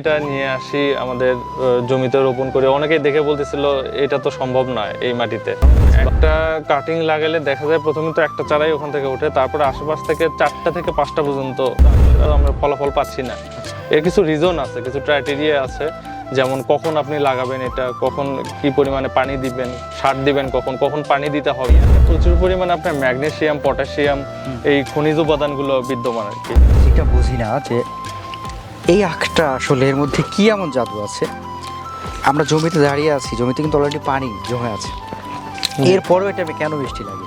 এটা নিয়ে আসি আমাদের জমিতে রোপণ করে। অনেকেই দেখে বলতেছিল, এটা তো সম্ভব নয় এই মাটিতে। একটা কাটিং লাগালে দেখা যায় প্রথমে তো একটা চারাই ওখান থেকে ওঠে, তারপরে আশেপাশ থেকে চারটা থেকে পাঁচটা পর্যন্ত আমরা ফলাফল পাচ্ছি না। এর কিছু রিজন আছে, কিছু ক্রাইটেরিয়া আছে, যেমন কখন আপনি লাগাবেন এটা, কখন কি পরিমাণে পানি দিবেন, সার দিবেন কখন কখন পানি দিতে হবে। প্রচুর পরিমাণে আপনার ম্যাগনেসিয়াম পটাশিয়াম এই খনিজ উপাদানগুলো বিদ্যমান আর কি। বুঝি না যে এই আখটা আসলে এর মধ্যে কি এমন জাদু আছে? আমরা জমিতে দাঁড়িয়ে আছি জমিতে কিন্তু অলরেডি পানি জমে আছে। এরপরেও এটা আমি কেন বৃষ্টি লাগে?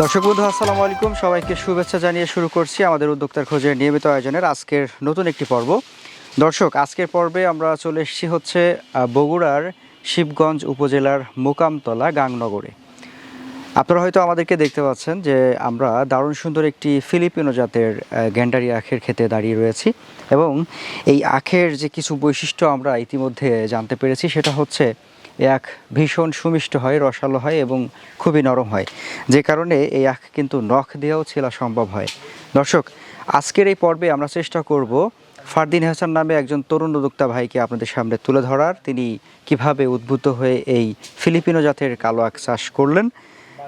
দর্শক বন্ধু আসসালামু আলাইকুম। সবাইকে শুভেচ্ছা জানিয়ে শুরু করছি আমাদের উদ্যোক্তার খোঁজের নিয়মিত আয়োজনের আজকের নতুন একটি পর্ব। দর্শক, আজকের পর্বে আমরা চলে এসেছি হচ্ছে বগুড়ার শিবগঞ্জ উপজেলার মোকামতলা গাংনগরে। আপনারা হয়তো আমাদেরকে দেখতে পাচ্ছেন যে আমরা দারুণ সুন্দর একটি ফিলিপিনো জাতের গ্যান্ডারি আখের খেতে দাঁড়িয়ে রয়েছি এবং এই আখের যে কিছু বৈশিষ্ট্য আমরা ইতিমধ্যে জানতে পেরেছি, সেটা হচ্ছে আখ ভীষণ সুমিষ্ট হয়, রসালো হয় এবং খুবই নরম হয়। যে কারণে এই আখ কিন্তু নখ দিয়েও ছেলা সম্ভব হয়। দর্শক, আজকের এই পর্বে আমরা চেষ্টা করব ফারদিন হাসান নামে একজন তরুণ উদ্যোক্তা ভাইকে আপনাদের সামনে তুলে ধরার, তিনি কীভাবে উদ্বুদ্ধ হয়ে এই ফিলিপিনো জাতের কালো আখ চাষ করলেন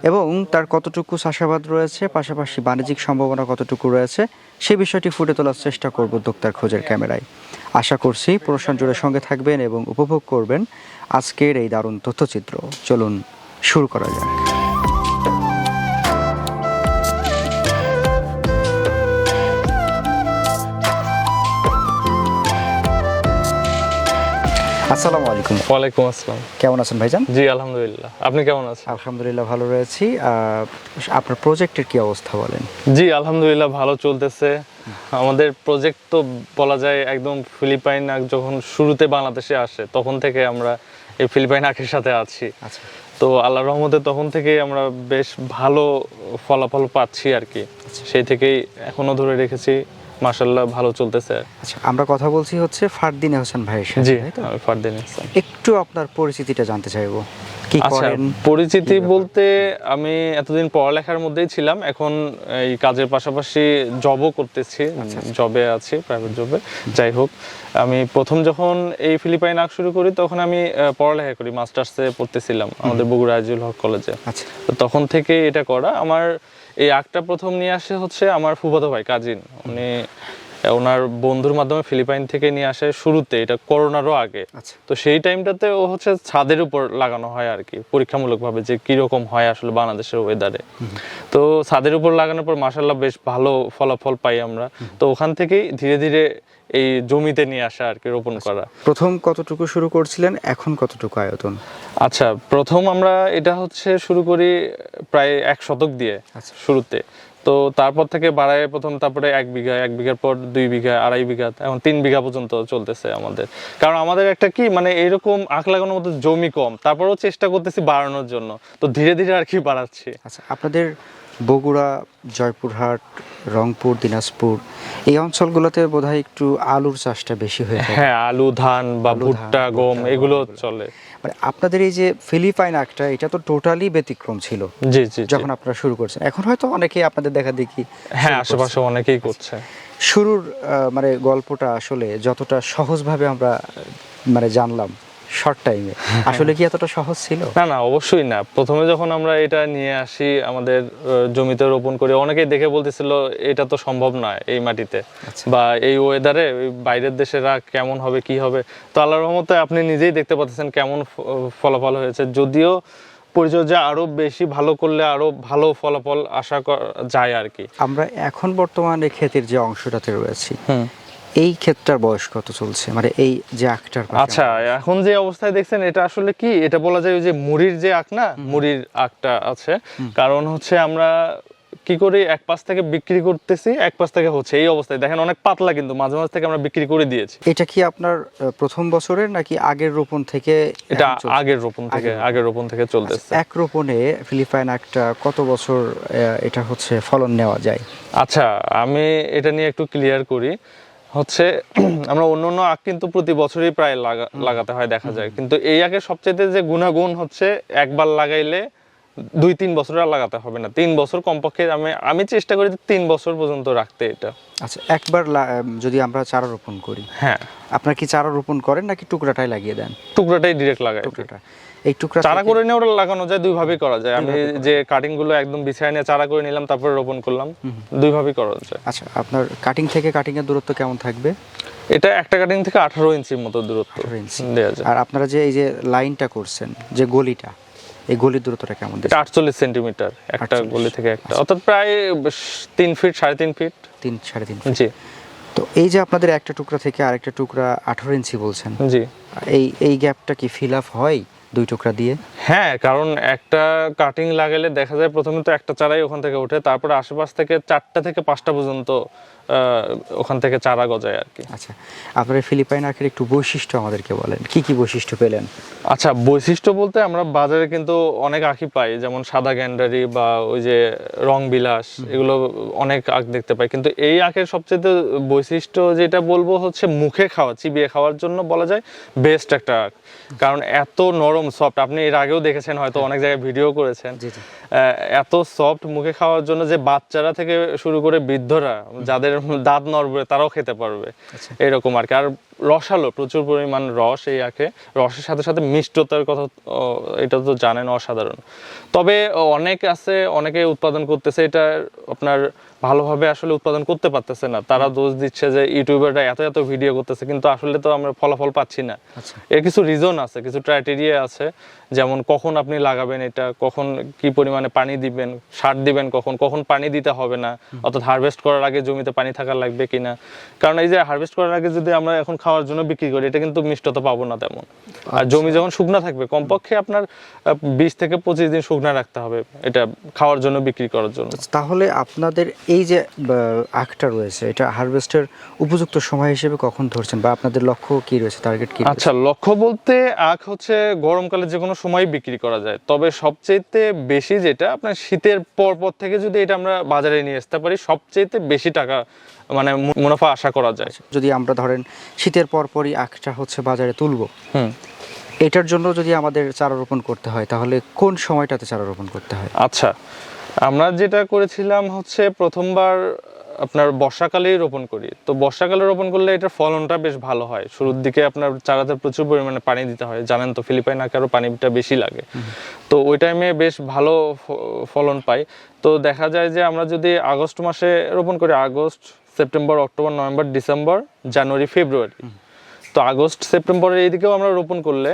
এবং তার কতটুকু চাষাবাদ রয়েছে, পাশাপাশি বাণিজ্যিক সম্ভাবনা কতটুকু রয়েছে, সে বিষয়টি ফুটে তোলার চেষ্টা করব উদ্যোক্তার খোঁজের ক্যামেরায়। আশা করছি প্রশান জুড়ে সঙ্গে থাকবেন এবং উপভোগ করবেন আজকের এই দারুণ তথ্যচিত্র। চলুন শুরু করা যাক। আসসালামু আলাইকুম। ওয়ালাইকুম আসসালাম। কেমন আছেন ভাইজান? জি আলহামদুলিল্লাহ। আপনি কেমন আছেন? আলহামদুলিল্লাহ ভালো রয়েছি। আপনার প্রজেক্টের কি অবস্থা বলেন? জি আলহামদুলিল্লাহ ভালো চলতেছে। আমাদের প্রজেক্ট তো বলা যায় একদম ফিলিপাইন আখ যখন শুরুতে বাংলাদেশে আসে তখন থেকে আমরা এই ফিলিপাইন আখের সাথে আছি। আচ্ছা। তো আল্লাহ রহমতে তখন থেকেই আমরা বেশ ভালো ফলাফল পাচ্ছি আর কি। সেই থেকেই এখনও ধরে রেখেছি মাসাল্লাহ ভালো চলতেছে। আচ্ছা আমরা কথা বলছি হচ্ছে ফারদিন হোসেন ভাইয়ের সাথে জি ফারদিন ইহসান। একটু আপনার পরিচিতিটা জানতে চাইব। কি আচ্ছা করেন? পরিচিতি বলতে আমি এতদিন পড়ালেখার মধ্যেই ছিলাম এখন এই কাজের পাশাপাশি জবও করতেছি আচ্ছা, জবে আছি প্রাইভেট জবে যাই হোক আমি প্রথম যখন এই ফিলিপাইন আঁক শুরু করি তখন আমি পড়ালেখা করি মাস্টার্সে পড়তেছিলাম আমাদের বগুড়া আজিউল হক কলেজে। আচ্ছা। তখন থেকে এটা করা। আমার এই আঁকটা প্রথম নিয়ে আসে হচ্ছে আমার ফুফাতো ভাই কাজিন। উনি ওনার বন্ধুর মাধ্যমে ফিলিপাইন থেকে নিয়ে আসে শুরুতে এটা করোনারও আগে। আচ্ছা। তো সেই টাইমটাতে ও হচ্ছে ছাদের উপর লাগানো হয় আর কি পরীক্ষামূলকভাবে যে কীরকম হয় আসলে বাংলাদেশের ওয়েদারে তো ছাদের উপর লাগানোর পর মাসাল্লাহ বেশ ভালো ফলাফল পাই আমরা। তো ওখান থেকেই ধীরে ধীরে এই জমিতে নিয়ে আসা আর কি রোপণ করা। প্রথম কতটুকু শুরু করছিলেন এখন কতটুকু আয়তন? আচ্ছা প্রথম আমরা এটা হচ্ছে শুরু করি প্রায় এক শতক দিয়ে আচ্ছা। শুরুতে। তো তারপর থেকে বাড়ায় প্রথম তারপরে এক বিঘা এক বিঘার পর দুই বিঘা আড়াই বিঘা এখন তিন বিঘা পর্যন্ত চলতেছে আমাদের। কারণ আমাদের একটা কি মানে এরকম আখ লাগানোর মতো জমি কম তারপরেও চেষ্টা করতেছি বাড়ানোর জন্য। তো ধীরে ধীরে আর কি বাড়াচ্ছি। আচ্ছা আপনাদের বগুড়া জয়পুরহাট রংপুর দিনাজপুর এই অঞ্চলগুলোতে বোধহয় একটু আলুর চাষটা বেশি হয়ে হ্যাঁ আলু ধান বা ভুট্টা গম, এগুলো। চলে। মানে আপনাদের এই যে ফিলিপাইন একটা এটা তো টোটালি ব্যতিক্রম ছিল জি জি। যখন আপনারা শুরু করছেন। এখন হয়তো অনেকেই আপনাদের দেখা দেখি হ্যাঁ আশেপাশে অনেকেই করছে। শুরুর আহ, মানে গল্পটা আসলে যতটা সহজভাবে আমরা মানে জানলাম শর্ট টাইমে আসলে কি এতটা সহজ ছিল? না না অবশ্যই না। প্রথমে যখন আমরা এটা নিয়ে আসি আমাদের জমিতে রোপণ করে অনেকেই দেখে বলতেছিল এটা তো সম্ভব নয় এই মাটিতে। আচ্ছা। বা এই ওয়েদারে বাইরের দেশেরা কেমন হবে কি হবে? তো আল্লাহর রহমতে আপনি নিজেই দেখতে পাচ্ছেন কেমন ফলাফল হয়েছে। যদিও পরিচর্যা আরও বেশি ভালো করলে আরও ভালো ফলাফল আশা করা যায় আর কি। আমরা এখন বর্তমানে ক্ষেতের যে অংশটাতে রয়েছি হুম। এই ক্ষেতটার বয়স কত চলছে? মানে এই যে আখটার আচ্ছা এখন যে অবস্থায় দেখছেন এটা আসলে কি? এটা বলা যায় ওই যে মুড়ির যে আখ না? মুড়ির আখটা আছে। কারণ হচ্ছে আমরা কি করি? এক পাশ থেকে বিক্রি করতেছি এক পাশ থেকে হচ্ছে এই অবস্থায়। দেখেন অনেক পাতলা কিন্তু মাঝে মাঝে থেকে আমরা বিক্রি করে দিয়েছি। এটা কি আপনার প্রথম বছরের নাকি আগের রোপণ থেকে এটা আগের রোপণ থেকে আগের রোপণ। থেকে চলতেছে। এক রোপণে ফিলিপাইন আখটা কত বছর এটা হচ্ছে ফলন নেওয়া যায়? আচ্ছা আমি এটা নিয়ে একটু ক্লিয়ার করি। হচ্ছে আমরা অন্য অন্য আখ কিন্তু প্রতি বছরই প্রায় লাগা- লাগাতে হয় দেখা যায়। কিন্তু এই আখের সবচেয়ে যে গুণাগুণ হচ্ছে একবার লাগাইলে দুই তিন বছর আর লাগাতে হবে না। তিন বছর কমপক্ষে আমি আমি চেষ্টা করি যে তিন বছর পর্যন্ত রাখতে এটা। আচ্ছা একবার যদি আমরা চারা রোপণ করি হ্যাঁ। আপনার কি চারা রোপণ করেন নাকি টুকরাটাই লাগিয়ে দেন? টুকরাটাই ডিরেক্ট লাগাই। টুকরাটা। এই টুকরা চারা করে নিয়ে ওটা লাগানো যায় দুই ভাবেই করা যায়। আমি যে কাটিংগুলো একদম বিছায় নিয়ে চারা করে নিলাম তারপরে রোপণ করলাম দুই ভাবেই করা যায়। আচ্ছা আপনার কাটিং থেকে কাটিং এর দূরত্ব কেমন থাকবে? এটা একটা কাটিং থেকে আঠারো ইঞ্চির মতো দূরত্ব 18 ইঞ্চি। দেওয়া যায়। আর আপনারা যে এই যে লাইনটা করছেন যে গলিটা এই গলির দূরত্বটা কেমন আটচল্লিশ সেন্টিমিটার একটা গলি থেকে একটা। অর্থাৎ প্রায় তিন ফিট সাড়ে তিন ফিট তিন সাড়ে তিন জি। তো এই যে আপনাদের একটা টুকরা থেকে আরেকটা টুকরা আঠারো ইঞ্চি বলছেন জি। এই এই গ্যাপটা কি ফিল আপ হয়? দুই টুকরা দিয়ে? হ্যাঁ কারণ একটা কাটিং লাগালে দেখা যায় প্রথমে তো একটা চারাই ওখান থেকে ওঠে, তারপরে আশেপাশ থেকে চারটা থেকে পাঁচটা পর্যন্ত ওখান থেকে চারা গজায় আর কি। আচ্ছা আপনার ফিলিপাইন আখের একটু বৈশিষ্ট্য আমাদেরকে বলেন কি কি বৈশিষ্ট্য পেলেন? আচ্ছা বৈশিষ্ট্য বলতে আমরা বাজারে কিন্তু অনেক আখি পাই যেমন সাদা গ্যান্ডারি বা ওই যে রং বিলাস এগুলো অনেক আখ দেখতে পাই। কিন্তু এই আখের সবচেয়ে বৈশিষ্ট্য যেটা বলব হচ্ছে মুখে খাওয়া চিবিয়ে খাওয়ার জন্য বলা যায় বেস্ট একটা আখ। কারণ এত নরম সফট আপনি এর আগেও দেখেছেন হয়তো অনেক জায়গায় ভিডিও করেছেন। এত সফট মুখে খাওয়ার জন্য যে বাচ্চারা থেকে শুরু করে বৃদ্ধরা যাদের দাঁত নড়বে তারাও খেতে পারবে আচ্ছা। এরকম আর কি আর রসালো প্রচুর পরিমাণ রস এই আখে। রসের সাথে সাথে মিষ্টতার কথা এটা তো জানেন অসাধারণ। তবে অনেক আছে অনেকে উৎপাদন করতেছে এটা আপনার ভালোভাবে আসলে উৎপাদন করতে পারতেছে না। তারা দোষ দিচ্ছে যে ইউটিউবাররা এত এত ভিডিও করতেছে কিন্তু আসলে তো আমরা ফলাফল পাচ্ছি না। আচ্ছা। এর কিছু রিজন আছে কিছু ক্রাইটেরিয়া আছে যেমন কখন আপনি লাগাবেন এটা কখন কি পরিমাণে পানি দিবেন সার দিবেন কখন কখন পানি দিতে হবে না অর্থাৎ হারভেস্ট করার আগে জমিতে পানি থাকা লাগবে কিনা। কারণ এই যে হারভেস্ট করার আগে যদি আমরা এখন খাওয়ার জন্য বিক্রি করি এটা কিন্তু মিষ্টতা পাবো না তেমন। আর জমি যখন শুকনা থাকবে কমপক্ষে আপনার বিশ থেকে পঁচিশ দিন শুকনা রাখতে হবে এটা খাওয়ার জন্য বিক্রি করার জন্য। তাহলে আপনাদের এই যে আখটা রয়েছে এটা হারভেস্টের উপযুক্ত সময় হিসেবে কখন ধরছেন বা আপনাদের লক্ষ্য কি রয়েছে টার্গেট কি আচ্ছা লক্ষ্য বলতে আখ হচ্ছে গরমকালে যে কোনো সময় বিক্রি করা যায়। তবে সবচেয়েতে বেশি যেটা আপনার শীতের পর পর থেকে যদি এটা আমরা বাজারে নিয়ে আসতে পারি সবচেয়েতে বেশি টাকা মানে মুনাফা আশা করা যায়। যদি আমরা ধরেন শীতের পরপরই আখটা হচ্ছে বাজারে তুলবো হুম। এটার জন্য যদি আমাদের চারা রোপণ করতে হয় তাহলে কোন সময়টাতে চারা রোপণ করতে হয়? আচ্ছা আমরা যেটা করেছিলাম হচ্ছে প্রথমবার আপনার বর্ষাকালেই রোপণ করি। তো বর্ষাকালে রোপণ করলে এটার ফলনটা বেশ ভালো হয়। শুরুর দিকে আপনার চারাতে প্রচুর পরিমাণে পানি দিতে হয়। জানেন তো ফিলিপাইন আকারও পানিটা বেশি লাগে। তো ওই টাইমে বেশ ভালো ফলন পাই। তো দেখা যায় যে আমরা যদি আগস্ট মাসে রোপণ করি August September October November December January February. তো আগস্ট সেপ্টেম্বরের এইদিকেও আমরা রোপণ করলে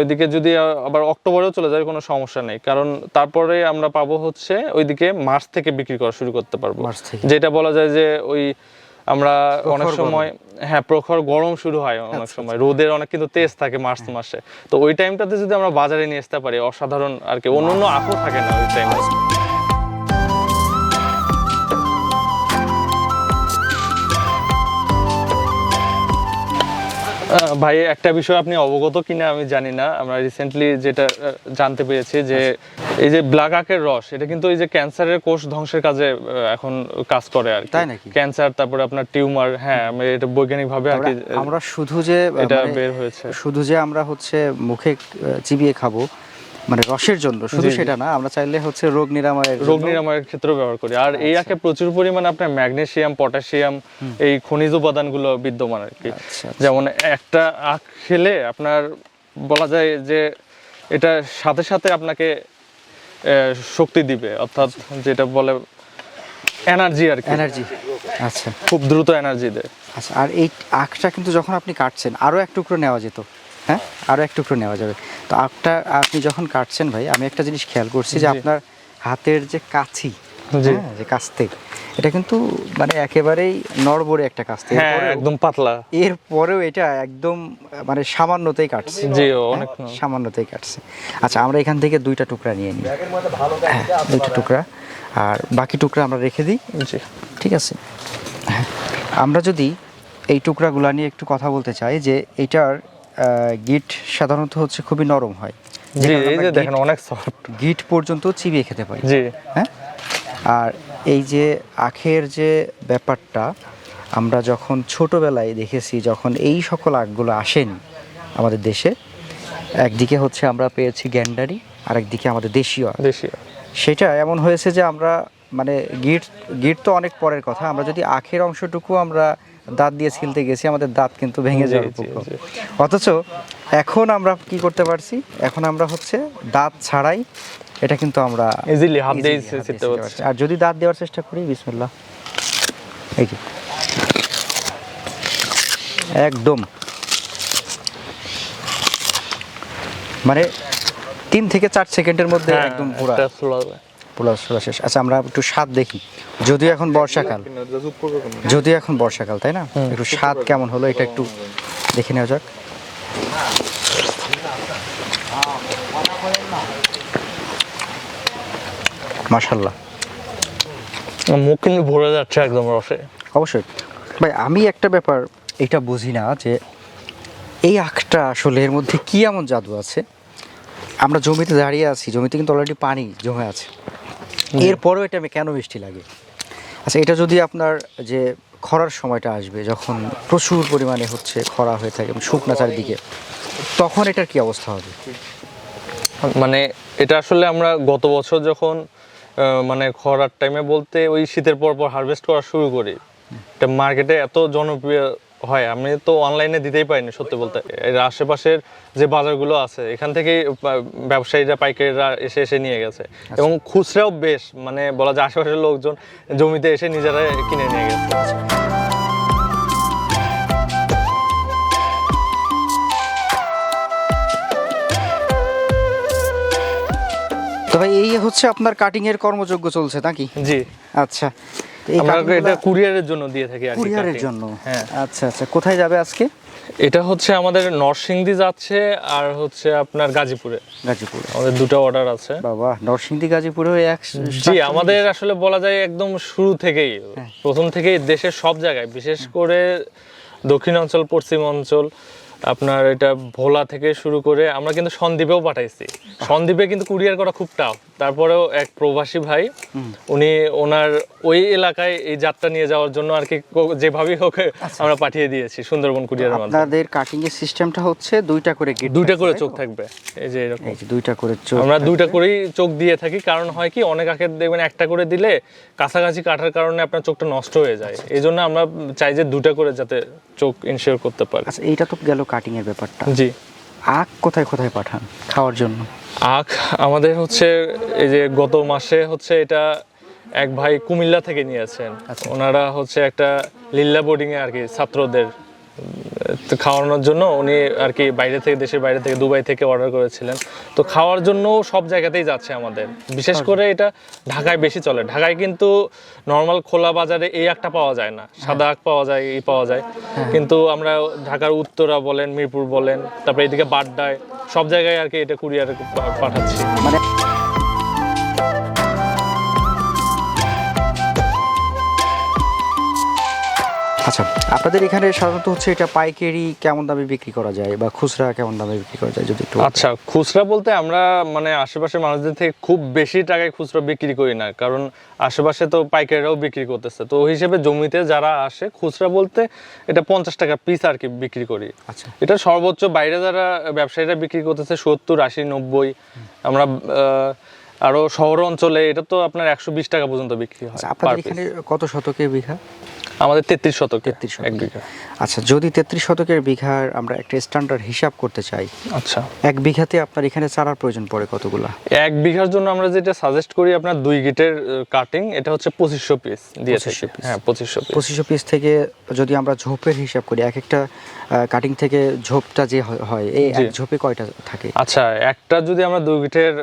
ওইদিকে যদি আবার অক্টোবরেও চলে যায় কোনো সমস্যা নেই। কারণ তারপরে আমরা পাবো হচ্ছে ওইদিকে মার্চ থেকে বিক্রি করা শুরু করতে পারব। যেটা বলা যায় যে ওই আমরা অনেক সময় হ্যাঁ প্রখর গরম শুরু হয় অনেক সময়। রোদের অনেক কিন্তু তেজ থাকে মার্চ মাসে। তো ওই টাইমটাতে যদি আমরা বাজারে নিয়ে আসতে পারি অসাধারণ আর কি। অন্য অন্য আপও থাকে না ওই টাইমে ভাই একটা বিষয় আপনি অবগত কিনা আমি জানি না। আমরা রিসেন্টলি যেটা জানতে পেরেছি যে এই যে ব্ল্যাক আখের রস এটা কিন্তু এই যে ক্যান্সারের কোষ ধ্বংসের কাজে এখন কাজ করে আর কি। তাই নাকি? ক্যান্সার তারপরে আপনার টিউমার হ্যাঁ এটা বৈজ্ঞানিক ভাবে আর কি আমরা- আমরা শুধু যে এটা মানে বের হয়েছে। শুধু যে আমরা হচ্ছে মুখে চিবিয়ে খাব মানে রসের জন্য শুধু। সেটা না আমরা চাইলে হচ্ছে রোগ নিরাময়ের রোগ নিরাময়ের ক্ষেত্রেও ব্যবহার করি। আর এই আখে প্রচুর পরিমাণে আপনার ম্যাগনেসিয়াম পটাশিয়াম এই খনিজ উপাদানগুলো বিদ্যমান আর কি। আচ্ছা, যেমন একটা আখ খেলে আপনার বলা যায় যে এটা সাথে সাথে আপনাকে শক্তি দিবে অর্থাৎ যেটা বলে এনার্জি আর কি। এনার্জি আচ্ছা। খুব দ্রুত এনার্জি দেয়। আচ্ছা আর এই আখটা কিন্তু যখন আপনি কাটছেন আরও এক টুকরো নেওয়া যেত। আরও এক টুকরো নেওয়া যাবে। তো আখটা আপনি যখন কাটছেন ভাই আমি একটা জিনিস খেয়াল করছি যে আপনার হাতের যে কাছি হ্যাঁ, যে কাস্তে এটা কিন্তু মানে একেবারেই নড়বড়ে একটা কাস্তে। হ্যাঁ একদম পাতলা। এরপরেও এটা একদম মানে সামান্যতেই কাটছে। জি হ্যাঁ, অনেক সামান্যতেই কাটছে। আচ্ছা আমরা এখান থেকে দুইটা টুকরা নিয়ে নিই। হ্যাঁ, দুইটা টুকরা। আর বাকি টুকরা আমরা রেখে দিই। জি। ঠিক আছে? হ্যাঁ, আমরা যদি এই টুকরাগুলা নিয়ে একটু কথা বলতে চাই যে এটার গিট সাধারণত হচ্ছে খুবই নরম হয়। জি এই যে দেখেন অনেক সফট গিট পর্যন্ত চিবিয়ে খেতে পারি। জি। হ্যাঁ? আর এই যে আখের যে ব্যাপারটা আমরা যখন ছোটবেলায় দেখেছি যখন এই সকল আখগুলো আসেন আমাদের দেশে একদিকে হচ্ছে আমরা পেয়েছি গ্যান্ডারি আর একদিকে আমাদের দেশীয় দেশীয়। সেটা এমন হয়েছে যে আমরা মানে গিট গিট তো অনেক পরের কথা আমরা যদি আখের অংশটুকু আমরা দাঁত দিয়ে ছিলতে গেছি আমাদের দাঁত কিন্তু ভেঙে যাওয়ার উপক্রম। অথচ এখন আমরা কি করতে পারছি? এখন আমরা হচ্ছে দাঁত ছাড়াই এটা কিন্তু আমরা ইজিলি হাত দিয়ে ছিলতে পারছি। আর যদি দাঁত দেওয়ার চেষ্টা করি বিসমিল্লাহ। এই যে। একদম। মানে তিন থেকে চার সেকেন্ডের মধ্যে হ্যাঁ, একদম পুরা। পোলা ছোলা শেষ। আচ্ছা আমরা একটু স্বাদ দেখি। যদিও এখন বর্ষাকাল। যদিও এখন বর্ষাকাল তাই না? একটু স্বাদ কেমন হলো এটা একটু দেখে নেওয়া যাক। মাশাল্লাহ মুখ কিন্তু ভরে যাচ্ছে একদম রসে। অবশ্যই। ভাই আমি একটা ব্যাপার এটা বুঝি না যে এই আখটা আসলে এর মধ্যে কি এমন জাদু আছে? আমরা জমিতে দাঁড়িয়ে আছি জমিতে কিন্তু অলরেডি পানি জমে আছে। এরপরেও এটা কেন মিষ্টি লাগে? আচ্ছা এটা যদি আপনার যে খরার সময়টা আসবে যখন প্রচুর পরিমাণে হচ্ছে খরা হয়ে থাকে শুকনা চারিদিকে তখন এটার কি অবস্থা হবে? মানে এটা আসলে আমরা গত বছর যখন মানে খরার টাইমে বলতে ওই শীতের পর পর হারভেস্ট করা শুরু করি এটা মার্কেটে এত জনপ্রিয় হয় আমি তো অনলাইনে দিতেই পারিনি সত্যি বলতে। এর আশেপাশের যে বাজারগুলো আছে এখান থেকেই ব্যবসায়ীরা পাইকারিরা এসে এসে নিয়ে গেছে। এবং খুচরাও বেশ মানে বলা যায় আশেপাশের লোকজন জমিতে এসে নিজেরা কিনে নিয়ে গেছে। তো ভাই এই হচ্ছে আপনার কাটিং এর কর্মযোগ্য চলছে নাকি? জি। আচ্ছা। আমরা এটা কুরিয়ারের জন্য দিয়ে থাকি আর কুরিয়ারের জন্য। হ্যাঁ। আচ্ছা আচ্ছা। কোথায় যাবে আজকে? এটা হচ্ছে আমাদের নরসিংদী যাচ্ছে আর হচ্ছে আপনার গাজীপুরে। গাজীপুরে। আমাদের দুটো অর্ডার আছে। বাবা নরসিংদী গাজীপুরেও এক জি আমাদের আসলে বলা যায় একদম শুরু থেকেই। প্রথম থেকেই দেশের সব জায়গায় বিশেষ করে দক্ষিণ অঞ্চল পশ্চিম অঞ্চল আপনার এটা ভোলা থেকে শুরু করে আমরা কিন্তু সন্দ্বীপেও পাঠাইছি। সন্দ্বীপে কিন্তু কুরিয়ার করা খুব টাফ তারপরেও এক প্রবাসী ভাই উনি ওনার ওই এলাকায় এই যাত্রা নিয়ে যাওয়ার জন্য আর কি যেভাবেই হোক আমরা পাঠিয়ে দিয়েছি সুন্দরবন কুরিয়ারের মাধ্যমে। আপনাদের কাটিং এর সিস্টেমটা হচ্ছে দুইটা করে গেট দুইটা করে চোখ থাকবে এই যে এরকম। দুইটা করে চোখ আমরা দুইটা করেই চোখ দিয়ে থাকি কারণ হয় কি অনেক আখের দেখবেন একটা করে দিলে কাছাকাছি কাটার কারণে আপনার চোখটা নষ্ট হয়ে যায়। এই জন্য আমরা চাই যে দুটা করে যাতে চোখ ইনশিওর করতে পারি। আচ্ছা এইটা তো গেল কাটিং এর ব্যাপারটা। জি। আখ কোথায় কোথায় পাঠান খাওয়ার জন্য? আখ আমাদের হচ্ছে এই যে গত মাসে হচ্ছে এটা এক ভাই কুমিল্লা থেকে নিয়েছেন। ওনারা হচ্ছে একটা লিল্লা বোর্ডিং এ আর কি ছাত্রদের খাওয়ানোর জন্য উনি আর কি বাইরে থেকে দেশের বাইরে থেকে দুবাই থেকে অর্ডার করেছিলেন। তো খাওয়ার জন্য সব জায়গাতেই যাচ্ছে আমাদের। বিশেষ করে এটা ঢাকায় বেশি চলে। ঢাকায় কিন্তু নর্মাল খোলা বাজারে এই একটা পাওয়া যায় না। সাদা আখ পাওয়া যায় এই পাওয়া যায়। কিন্তু আমরা ঢাকার উত্তরা বলেন মিরপুর বলেন তারপরে এদিকে বাড্ডায় সব জায়গায় আর কি এটা কুরিয়ারে পাঠাচ্ছি। মানে আচ্ছা আপনাদের এখানে সাধারণত হচ্ছে এটা পাইকারি কেমন দামে বিক্রি করা যায় বা খুচরা কেমন দামে বিক্রি করা যায় যদি একটু আচ্ছা খুচরা বলতে আমরা মানে আশেপাশের মানুষদের থেকে খুব বেশি টাকায় খুচরা বিক্রি করি না কারণ আশেপাশে তো পাইকারিরাও বিক্রি করতেছে। তো ওই হিসেবে জমিতে যারা আসে খুচরা বলতে এটা পঞ্চাশ টাকা পিস আর কি বিক্রি করি। আচ্ছা। এটা সর্বোচ্চ বাইরে যারা ব্যবসায়ীরা বিক্রি করতেছে সত্তর আশি নব্বই আমরা আরও শহর অঞ্চলে এটা তো আপনার একশো বিশ টাকা পর্যন্ত বিক্রি হয় আচ্ছা আপনাদের এখানে কত শতকে বিঘা? আমাদের তেত্রিশ শতক। 33 শতকে। এক বিঘা। আচ্ছা যদি তেত্রিশ শতকের বিঘার আমরা একটা স্ট্যান্ডার্ড হিসাব করতে চাই আচ্ছা। এক বিঘাতে আপনার এখানে চারার প্রয়োজন পড়ে কতগুলো? এক বিঘার জন্য আমরা যেটা সাজেস্ট করি আপনার দুই গিটের কাটিং এটা হচ্ছে পঁচিশশো পিস দিয়ে থাকি। হ্যাঁ পঁচিশশো পিস পঁচিশশো পিস থেকে যদি আমরা ঝোপের হিসাব করি এক একটা কাটিং থেকে ঝোপটা যে হয়- হয় এই এক ঝোপে কয়টা থাকে? আচ্ছা একটা যদি আমরা দুই গিটের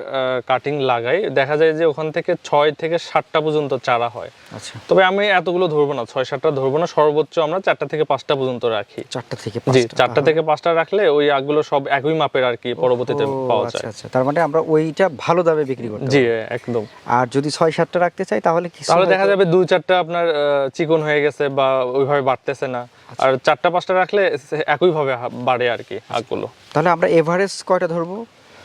কাটিং লাগাই দেখা যায় যে ওখান থেকে ছয় থেকে সাতটা পর্যন্ত চারা হয়। আচ্ছা। তবে আমি এতগুলো ধরবো না ছয় সাতটা ধরবো না সর্বোচ্চ আমরা চারটা থেকে পাঁচটা পর্যন্ত রাখি। চারটা থেকে জি। চারটা থেকে পাঁচটা রাখলে ওই আগগুলো সব একই মাপের আর কি পরবর্তীতে পাওয়া আচ্ছা যায়। আচ্ছা তার মানে আমরা ওইটা ভালো দামে বিক্রি করতে জি একদম। আর যদি ছয় সাতটা রাখতে চাই তাহলে কিছু তাহলে দেখা যাবে দুই চারটা আপনার চিকন হয়ে গেছে বা ওইভাবে বাড়তেছে না। আচ্ছা। আর চারটা পাঁচটা রাখলে একইভাবে হা- বাড়ে আর কি আগগুলো। তাহলে আমরা এভারেজ কয়টা ধরবো?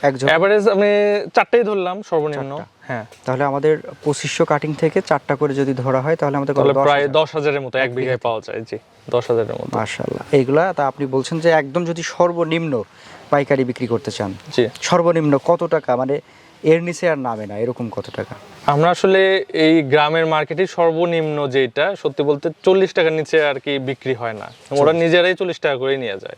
এক এভারেজ আমি চারটেই ধরলাম সর্বনিম্ন। চারটা। হ্যাঁ। তাহলে আমাদের পঁচিশশো কাটিং থেকে চারটা করে যদি ধরা হয় তাহলে আমাদের প্রায় দশ হাজারের মতো এক বিঘায় পাওয়া যায় জি দশ হাজারের মতো। মাশাল্লাহ এইগুলা তা আপনি বলছেন যে একদম যদি সর্বনিম্ন পাইকারি বিক্রি করতে চান জি। সর্বনিম্ন কত টাকা? মানে এর নিচে আর নামে না এরকম কত টাকা? আমরা আসলে এই গ্রামের মার্কেটে সর্বনিম্ন যেটা সত্যি বলতে চল্লিশ টাকার নিচে আর কি বিক্রি হয় না। ওরা নিজেরাই চল্লিশ টাকা করে নিয়ে যায়।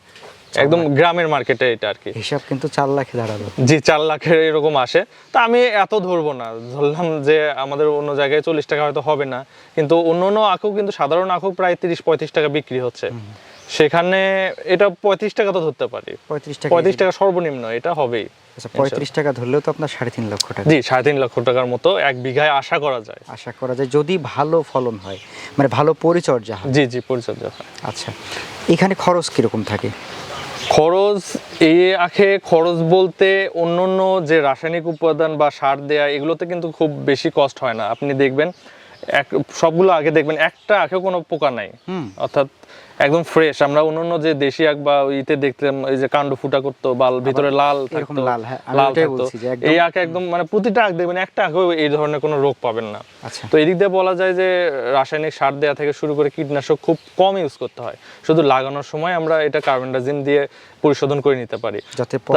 একদম গ্রামের মার্কেটে এটা আর কি হিসাব কিন্তু চার লাখে দাঁড়াল জি চার লাখের এরকম আসে। তা আমি এত ধরবো না। ধরলাম যে আমাদের অন্য জায়গায় চল্লিশ টাকা হয়তো হবে না। কিন্তু অন্য অন্য আখও কিন্তু সাধারণ আখও প্রায় তিরিশ পঁয়ত্রিশ টাকা বিক্রি হচ্ছে। সেখানে এটা পঁয়ত্রিশ টাকা তো ধরতে পারি। পঁয়ত্রিশ টাকা পঁয়ত্রিশ টাকা সর্বনিম্ন এটা হবেই। আচ্ছা পঁয়ত্রিশ টাকা ধরলেও তো আপনার সাড়ে তিন লক্ষ টাকা। জি সাড়ে তিন লক্ষ টাকার মতো এক বিঘায় আশা করা যায়। আশা করা যায় যদি ভালো ফলন হয় মানে ভালো পরিচর্যা হয়। জি জি পরিচর্যা হয়। আচ্ছা এখানে খরচ কীরকম থাকে? খরচ এ আখে খরচ বলতে অন্য অন্য যে রাসায়নিক উপাদান বা সার দেয়া এগুলোতে কিন্তু খুব বেশি কষ্ট হয় না আপনি দেখবেন এক সবগুলো আগে দেখবেন একটা আখে কোনো পোকা নাই হুম। অর্থাৎ একদম ফ্রেশ আমরা অন্য যে দেশি আখ বা ইতে দেখতাম এই যে কাণ্ড ফুটা করতো বা ভিতরে লাল থাকতো লাল, হ্যাঁ, থাকতো। এই আখে একদম মানে প্রতিটা আখ দেখবেন একটা আখেও এই ধরনের কোনো রোগ পাবেন না। আচ্ছা। তো এদিক দিয়ে বলা যায় যে রাসায়নিক সার দেওয়া থেকে শুরু করে কীটনাশক খুব কম ইউজ করতে হয়। শুধু লাগানোর সময় আমরা এটা কার্বন কার্বনডাজিম দিয়ে পরিশোধন করে নিতে পারি।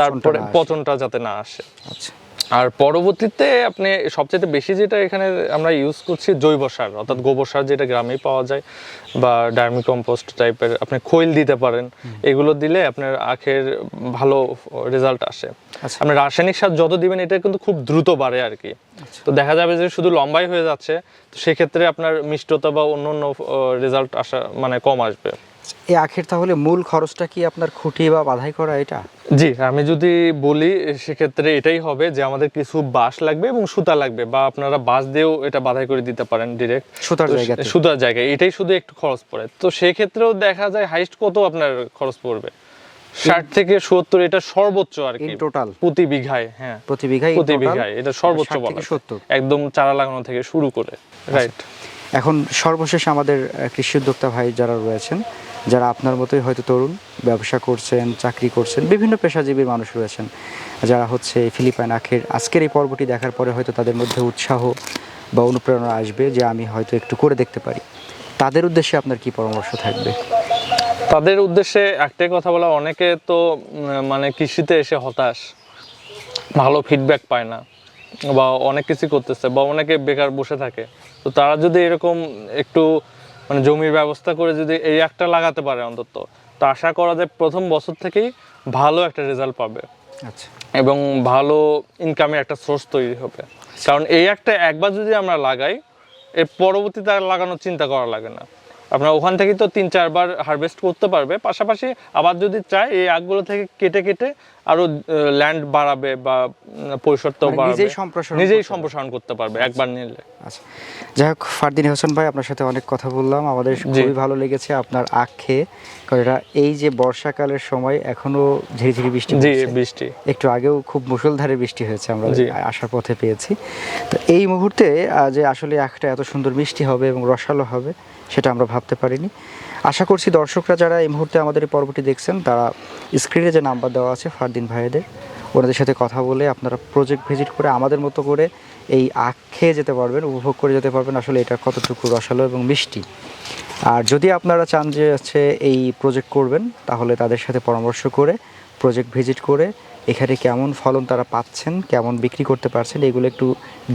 তারপরে পচনটা যাতে না আসে। আচ্ছা। আর পরবর্তীতে আপনি সবচেয়ে বেশি যেটা এখানে আমরা ইউজ করছি জৈব সার অর্থাৎ গোবর সার যেটা গ্রামেই পাওয়া যায় বা ডার্মি কম্পোস্ট টাইপের আপনি খৈল দিতে পারেন এগুলো দিলে আপনার আখের ভালো রেজাল্ট আসে। আচ্ছা। আপনি রাসায়নিক সার যত দিবেন এটা কিন্তু খুব দ্রুত বাড়ে আর কি। তো দেখা যাবে যে শুধু লম্বাই হয়ে যাচ্ছে তো সেক্ষেত্রে আপনার মিষ্টতা বা অন্য অন্য রেজাল্ট আসা মানে কম আসবে। এই আখের তাহলে মূল খরচটা কি আপনার খুঁটি বা বাধাই করা এটা? জি আমি যদি বলি সেক্ষেত্রে এটাই হবে যে আমাদের কিছু বাঁশ লাগবে এবং সুতা লাগবে বা আপনারা বাঁশ দিয়েও এটা বাধাই করে দিতে পারেন ডিরেক্ট সুতার জায়গাতে। সুতার জায়গায় এটাই শুধু একটু খরচ পড়ে। তো সেই ক্ষেত্রেও দেখা যায় হাইস্ট কত আপনার খরচ পড়বে? ষাট থেকে সত্তর এটা সর্বোচ্চ আর কি। টোটাল প্রতি বিঘায় হ্যাঁ। প্রতি বিঘায় প্রতি বিঘায় এটা সর্বোচ্চ বলা থেকে যায়। 70 একদম চারা লাগানো থেকে শুরু করে রাইট এখন সর্বশেষ আমাদের কৃষি উদ্যোক্তা ভাই যারা রয়েছেন যারা আপনার মতোই হয়তো তরুণ, ব্যবসা করছেন, চাকরি করছেন, বিভিন্ন পেশাজীবীর মানুষ রয়েছেন, যারা হচ্ছে ফিলিপাইন আখের আজকের এই পর্বটি দেখার পরে হয়তো তাদের মধ্যে উৎসাহ বা অনুপ্রেরণা আসবে যে আমি হয়তো একটু করে দেখতে পারি। তাদের উদ্দেশ্যে আপনার কি পরামর্শ থাকবে? তাদের উদ্দেশ্যে একটাই কথা বলা, অনেকে তো মানে কৃষিতে এসে হতাশ, ভালো ফিডব্যাক পায় না, বা অনেক কিছু করতেছে, বা অনেকে বেকার বসে থাকে। তো তারা যদি এরকম একটু মানে জমির ব্যবস্থা করে যদি এই একটা লাগাতে পারে অন্তত তো আশা করা যায় প্রথম বছর থেকেই ভালো একটা রেজাল্ট পাবে। আচ্ছা। এবং ভালো ইনকামের একটা সোর্স তৈরি হবে। কারণ এই একটা একবার যদি আমরা লাগাই এর পরবর্তীতে আর লাগানোর চিন্তা করা লাগে না। আপনার ওখান থেকে তো তিন চারবার হারভেস্ট করতে পারবে। পাশাপাশি আবার যদি চায় এই আগগুলো থেকে কেটে কেটে আরও ল্যান্ড বাড়াবে বা পরিসরটাও মানে বাড়াবে। নিজেই সম্প্রসারণ নিজেই করতে পারবে। সম্প্রসারণ করতে পারবে একবার নিলে। আচ্ছা। যাই হোক ফারদিন হোসেন ভাই আপনার সাথে অনেক কথা বললাম। আমাদের খুবই ভালো লেগেছে আপনার আখ। খেয়ে কারণ এই যে বর্ষাকালের সময় এখনও ঝিরি ঝিরি বৃষ্টি জি বৃষ্টি। একটু আগেও খুব মুষলধারে বৃষ্টি হয়েছে আমরা। আসার পথে পেয়েছি। তো এই মুহূর্তে যে আসলে আখটা এত সুন্দর মিষ্টি হবে এবং রসালো হবে সেটা আমরা ভাবতে পারিনি। আশা করছি দর্শকরা যারা এই মুহূর্তে আমাদের এই পর্বটি দেখছেন, তারা স্ক্রিনে যে নাম্বার দেওয়া আছে ফারদিন ভাইদের ওনাদের সাথে কথা বলে আপনারা প্রজেক্ট ভিজিট করে আমাদের মতো করে এই আখ খেয়ে যেতে পারবেন, উপভোগ করে যেতে পারবেন। আসলে এটা কতটুকু রসালো এবং মিষ্টি। আর যদি আপনারা চান যে হচ্ছে এই প্রজেক্ট করবেন, তাহলে তাদের সাথে পরামর্শ করে প্রজেক্ট ভিজিট করে, এখানে কেমন ফলন তারা পাচ্ছেন, কেমন বিক্রি করতে পারছেন, এগুলো একটু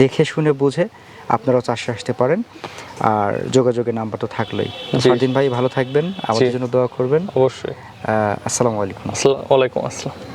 দেখে শুনে বুঝে আপনারাও চাষে আসতে পারেন। আর যোগাযোগের নাম্বার তো থাকলেই। স্বাধীন ভাই ভালো থাকবেন। আমাদের জন্য দোয়া করবেন। অবশ্যই। আসসালামু আলাইকুম। আসসালাম ওয়ালাইকুম আসসালাম।